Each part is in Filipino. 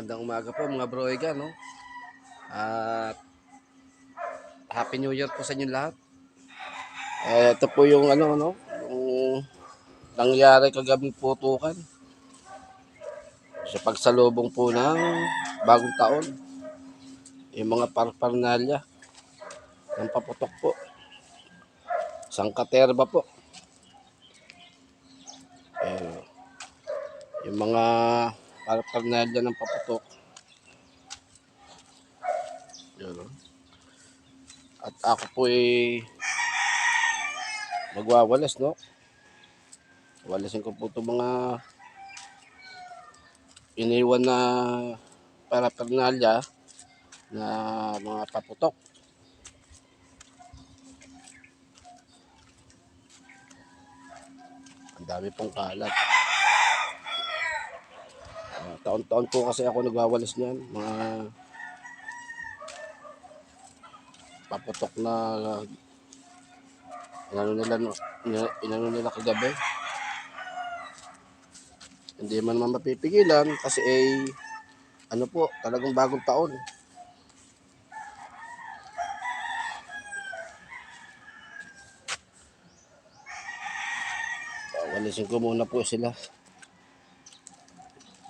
Magandang umaga po mga broiga, no? At Happy New Year po sa inyo lahat. Eh, ito po yung ano, no? Yung nangyari kagabing putukan. Sa pagsalubong po ng bagong taon. Yung mga parparnalya ng paputok po. Sangkaterba po. Eh, yung mga paraphernalia ng paputok. Yun, no? At ako po ay magwawalas, no? Walasin ko po itong mga iniwan na paraphernalia na mga paputok. Ang dami pong kalat. Ah, taon-taon po kasi ako nagwawalis niyan. Mga paputok na inano nila, no- ina- inano nila kagabi. Hindi man naman mapipigilan kasi ay ano po, talagang bagong taon. Walisin ko muna po sila.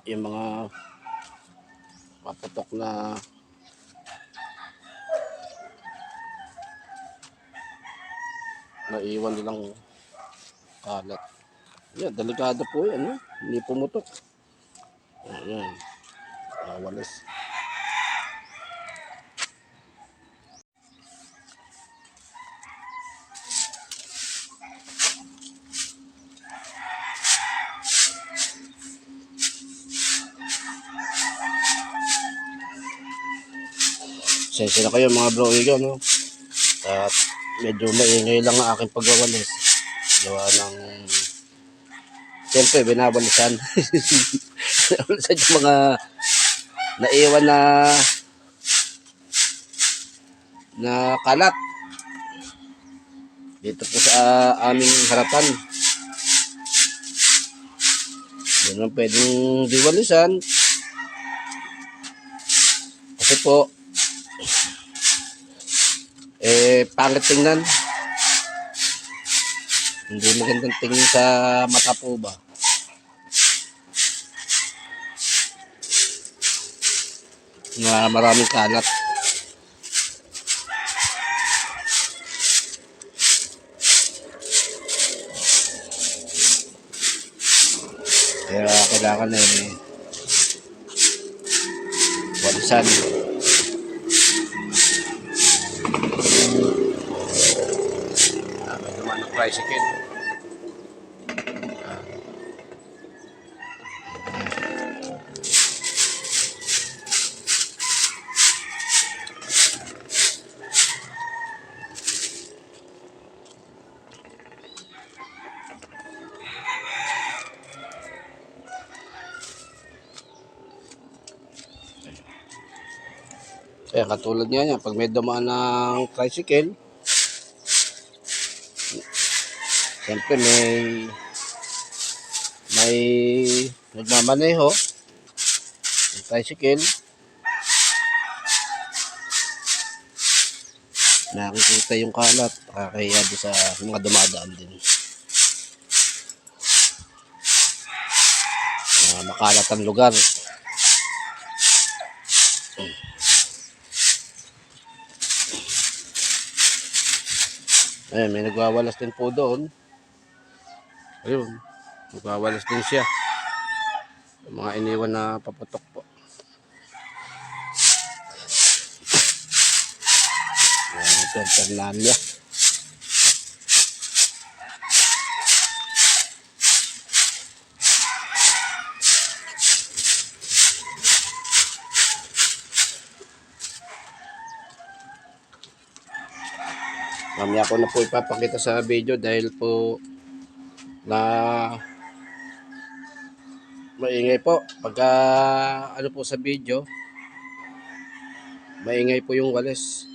Yung mga paputok na naiwan nilang kalat. Yan, delikado po yan. No? Hindi pumutok. Ayan. Nawalis. Sensya na kayo mga bro Iga, no? At medyo maingay lang ang aking pagwawalis. Gawa ng... Siyempre, binabalisan. Binabalisan yung mga naiwan na na kalat dito po sa aming harapan. Hindi naman pwedeng diwalisan. Kasi po, eh, pangit tingnan. Hindi magandang tingin sa mata po ba? Na maraming kalat. Kaya kailangan eh, walisan. Dumaan ng tricycle. Ah. Kaya katulad nga yan, pag may dumaan ng tricycle, Siyempre may may nagmamaneho ng tricycle nakikita yung kalat nakakahiya doon sa mga dumadaan din. Uh, makalat ang lugar Ayun, may nagwawalas din po doon. Ayun, nagwawalas din siya. Mga iniwan na paputok po. Ayan, ito ang Fernanda. Mamaya ko na po ipapakita sa video dahil po na maingay po pagka ano po sa video maingay po yung walis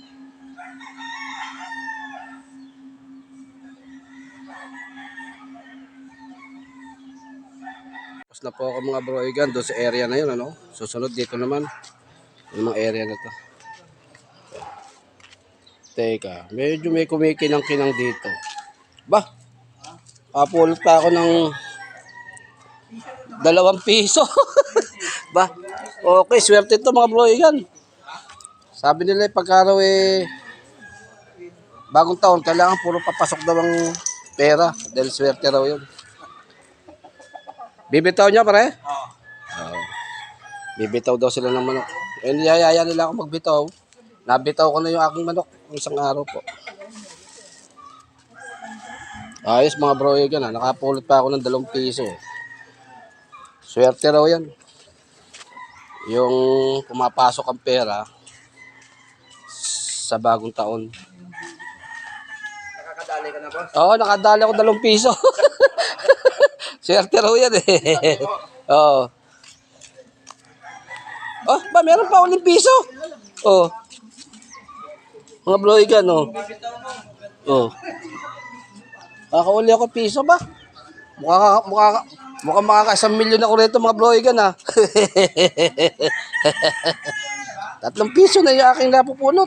Tapos na po ako mga broigan doon sa area na yun. Ano? Susunod dito naman. Yung mga area na to. Teka, medyo may kumikinang-kinang dito. Ba? Kapulot pa ako ng dalawang piso. ba? Okay, swerte to mga broigan. Sabi nila pagka raw eh, bagong taon, kailangan puro papasok daw ang pera. Dahil swerte raw yun. Bibitaw niya pare? Oo. Bibitaw daw sila ng manok. Eh, niyayaya nila ako magbitaw. Nabitaw ko na yung aking manok isang araw po. Ayos mga bro, yan ah. Nakapulot pa ako ng dalawang piso. Swerte raw yan. Yung pumapasok ang pera sa bagong taon. Nakakadali ka na, boss? Oo, nakadali ako dalawang piso. Swerte raw yan eh. Oo. Oh, ba, meron pa uling piso. Oh. Mga bloigan, oh. Oh. Kakauli ako piso ba? Mukha, mukha, mukha makaka-isang milyon ako rito mga bloigan, ha. Tatlong piso na yung aking napupulot.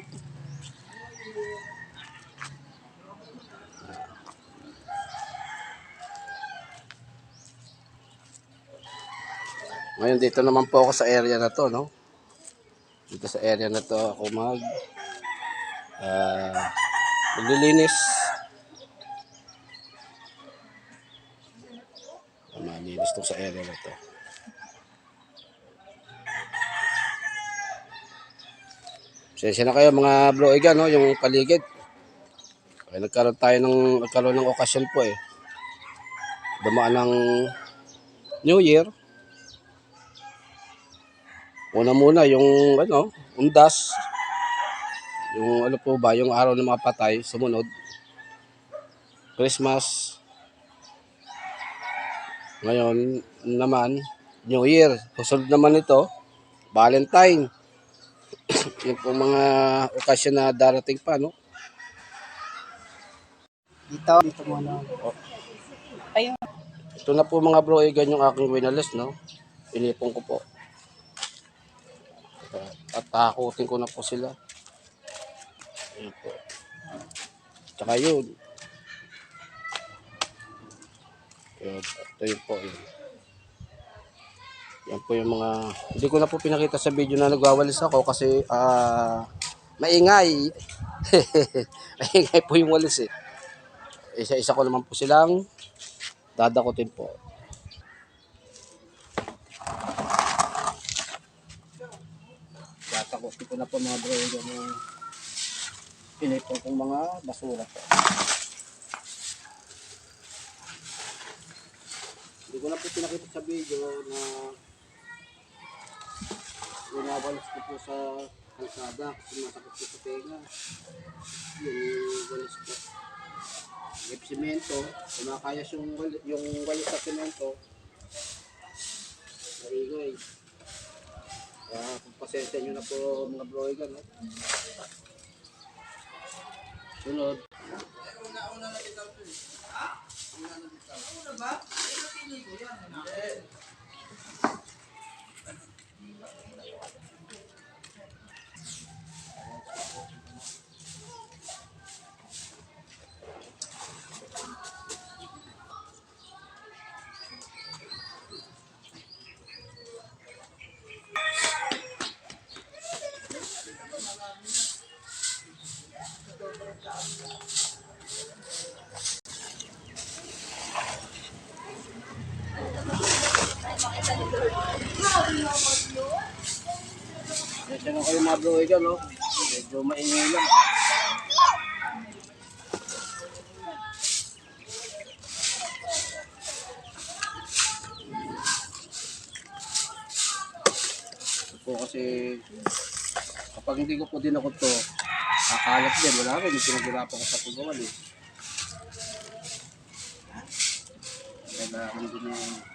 Ngayon dito naman po ako sa area na to, no? Dito sa area na to ako mag ah maglilinis. Malinis to sa area na to. Sensya na kayo mga bloigan, no? Yung paligid. Kaya nagkaroon tayo ng, nagkaroon ng okasyon po eh. Dumaan ng New Year. Una muna yung ano, undas. Yung ano po ba, yung araw ng mga patay, sumunod. Christmas. Ngayon naman, New Year. Susunod naman ito, Valentine. yung po mga okasyon na darating pa, no? Dito, dito muna. Ayun. Ito na po mga bro, eh, ganyan yung aking winalis, no? Inipon ko po. At takutin ko na po sila. Ayan po. Tsaka yun. Yun. Ito yun po yun. Yan po yung mga... Hindi ko na po pinakita sa video na nagwawalis ako kasi ah maingay. maingay po yung walis eh. Isa-isa ko naman po silang dadakutin po. Tatakutin ko na po mga bro yung pinipon kong mga basura po. Hindi ko na po pinakita sa video na winawalis ko po sa kalsada kasi masakit po sa tenga. Yung walis po. May simento, kumakayas yung, yung walis sa simento. Maingay. Kaya pagpasensya nyo na po mga broigan. No? Sunod. Pasensya na kayo mga broigan, no? Medyo maingay lang. Po kasi kapag hindi ko po din ako to kakalat din, wala rin yung pinaghirapan ko sa paggawa eh. Kailangan din yung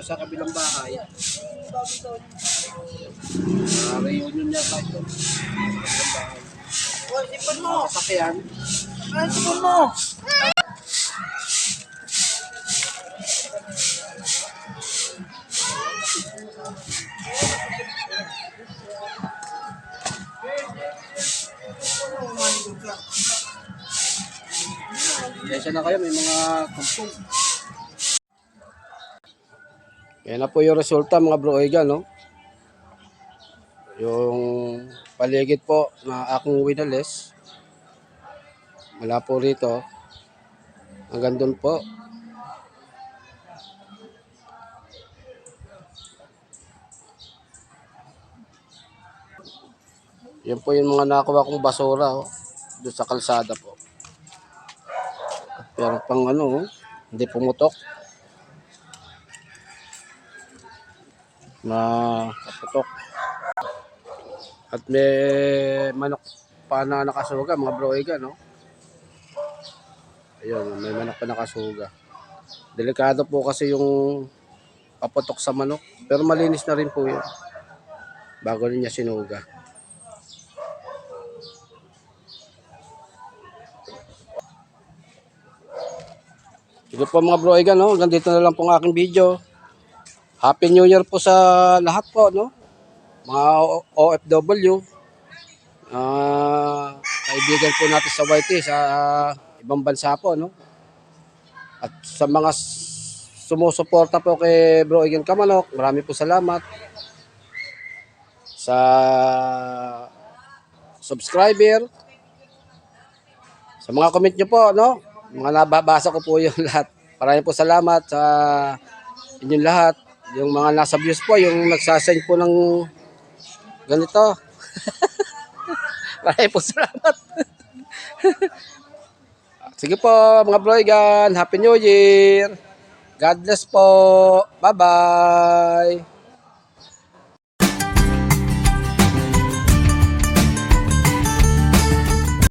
dito sa kabilang bahay. Uh, reunion niya tayo. Kabilang bahay. Oh, sipon mo. Sakyan. Ah, sipon mo. Kesa na kayo, may mga kumpong. Yan na po yung resulta mga bro Oiga, no? Yung paligid po na akong winalis. Mula po rito. Hanggang doon po. Yan po yung mga nakuha kong basura, oh. Doon sa kalsada po. Pero pang ano, oh, hindi pumutok. Na kaputok. At may manok pa na nakasuga, mga broiga, no? Ayun, may manok pa nakasuga. Delikado po kasi yung paputok sa manok. Pero malinis na rin po yun. Bago rin niya sinuga. Sige po mga bro, Igan, no? Hanggang dito na lang po ang aking video. Happy New Year po sa lahat po, no? Mga OFW. Ah, kaibigan po natin sa YT sa ibang bansa po, no? At sa mga sumusuporta po kay Bro Igan Kamanok, marami po salamat. Sa subscriber, sa mga comment nyo po, no? Mga nababasa ko po yung lahat. Maraming po salamat sa inyong lahat. Yung mga nasa views po, yung nagsasend po ng ganito. Maraming po salamat. Sige po, mga broigan. Happy New Year. God bless po. Bye-bye.